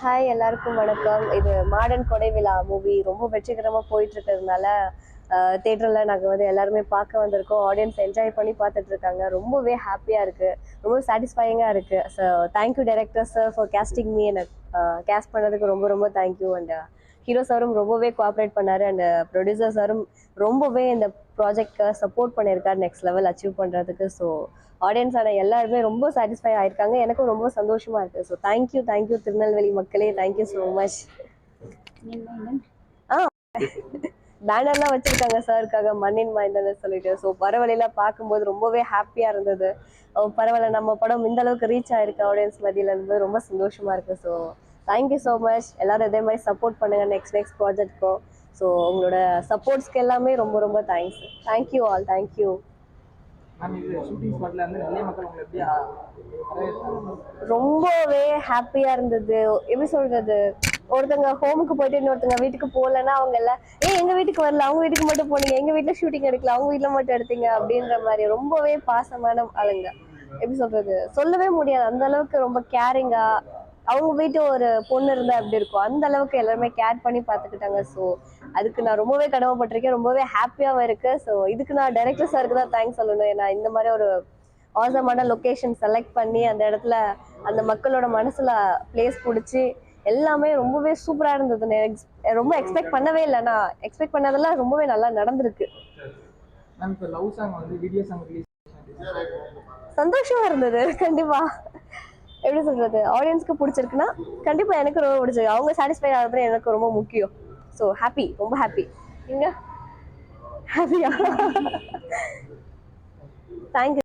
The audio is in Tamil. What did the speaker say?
ஹாய் எல்லாருக்கும் வணக்கம். இது மாடர்ன் கொடை விழா மூவி ரொம்ப வெற்றிகரமாக போயிட்டு இருக்கிறதுனால தேட்டரில் நாங்கள் வந்து எல்லாருமே பார்க்க வந்திருக்கோம். ஆடியன்ஸ் என்ஜாய் பண்ணி பார்த்துட்டு இருக்காங்க ரொம்பவே ஹாப்பியாக இருக்குது ரொம்ப சாட்டிஸ்ஃபையிங்காக இருக்குது so thank you director sir for casting me எனக்கு கேஸ்ட் பண்ணதுக்கு ரொம்ப ரொம்ப தேங்க்யூ அண்ட் ஹீரோ சாரும் ரொம்பவே கோஆப்ரேட் பண்ணார். அண்ட் ப்ரொடியூசர் சாரும் ரொம்பவே இந்த ப்ராஜெக்ட்க்கு சப்போர்ட் பண்ணியிருக்காரு. நெக்ஸ்ட் லெவல் அச்சீவ் பண்ணுறதுக்கு ஸோ ஆடியன்ஸான எல்லாருமே ரொம்ப சாட்டிஸ்ஃபை ஆயிருக்காங்க. எனக்கும் ரொம்ப சந்தோஷமா இருக்கு. So thank you thank you Tirunelveli மக்களே. Thank you so much ah. பேனர்லாம் வச்சிருக்காங்க சாருக்காக மண்ணின் மைந்தன்னு சொல்லிட்டு. ஸோ பரவலையெல்லாம் பார்க்கும்போது ரொம்பவே ஹாப்பியாக இருந்தது. பரவாயில்ல. நம்ம படம் இந்த அளவுக்கு ரீச் ஆயிருக்கு. ஆடியன்ஸ் மத்தியில இருந்து ரொம்ப சந்தோஷமா இருக்கு. ஸோ தேங்க்யூ ஸோ மச் எல்லாரும் இதே மாதிரி சப்போர்ட் பண்ணுங்க நெக்ஸ்ட் நெக்ஸ்ட் ப்ராஜெக்ட்க்கும் ஸோ உங்களோட சப்போர்ட்ஸ்க்கு எல்லாமே ரொம்ப ரொம்ப தேங்க்ஸ் தேங்க்யூ ஆல் தேங்க்யூ ரொம்பவே ஹாப்பியா இருந்தது. எப்படி சொல்றது? ஒருத்தங்க ஹோமுக்கு போயிட்டு இன்னொருத்தங்க வீட்டுக்கு போகலன்னா அவங்க எல்லாம் ஏ எங்க வீட்டுக்கு வரல? அவங்க வீட்டுக்கு மட்டும் போனீங்க. எங்க வீட்டுல ஷூட்டிங் எடுக்கல. அவங்க வீட்டுல மட்டும் எடுத்தீங்க. அப்படின்ற மாதிரி ரொம்பவே பாசமான ஆளுங்க. எப்படி சொல்றது? சொல்லவே முடியாது. அந்த அளவுக்கு ரொம்ப கேரிங்கா அவங்க வீட்டு ஒரு பொண்ணு இருந்தா எப்படி இருக்கும்? அந்த அளவுக்கு எல்லாருமே கேர் பண்ணி பார்த்துக்கிட்டாங்க. ஸோ அதுக்கு நான் ரொம்பவே கடமைப்பட்டிருக்கேன். ரொம்பவே ஹாப்பியாகவும் இருக்கு. ஸோ இதுக்கு நான் டைரக்டர் சாருக்கு தான் தேங்க்ஸ் சொல்லணும். ஏன்னா இந்த மாதிரி ஒரு ஆசமான லொக்கேஷன் செலக்ட் பண்ணி அந்த இடத்துல அந்த மக்களோட மனசுல பிளேஸ் பிடிச்சி எல்லாமே ரொம்பவே சூப்பரா இருந்தது. ரொம்ப எக்ஸ்பெக்ட் பண்ணவே இல்லை. நான் எக்ஸ்பெக்ட் பண்ணதெல்லாம் ரொம்பவே நல்லா நடந்திருக்கு. சந்தோஷமா இருந்தது. கண்டிப்பா. எப்படி சொல்றது? ஆடியன்ஸ்க்கு பிடிச்சிருக்குன்னா கண்டிப்பா எனக்கு ரொம்ப பிடிச்சிருக்கு அவங்க சாட்டிஸ்ஃபை ஆகிறது எனக்கு ரொம்ப முக்கியம். ஸோ ஹாப்பி ரொம்ப ஹாப்பி நீங்க? ஹாப்பியா தேங்க்யூ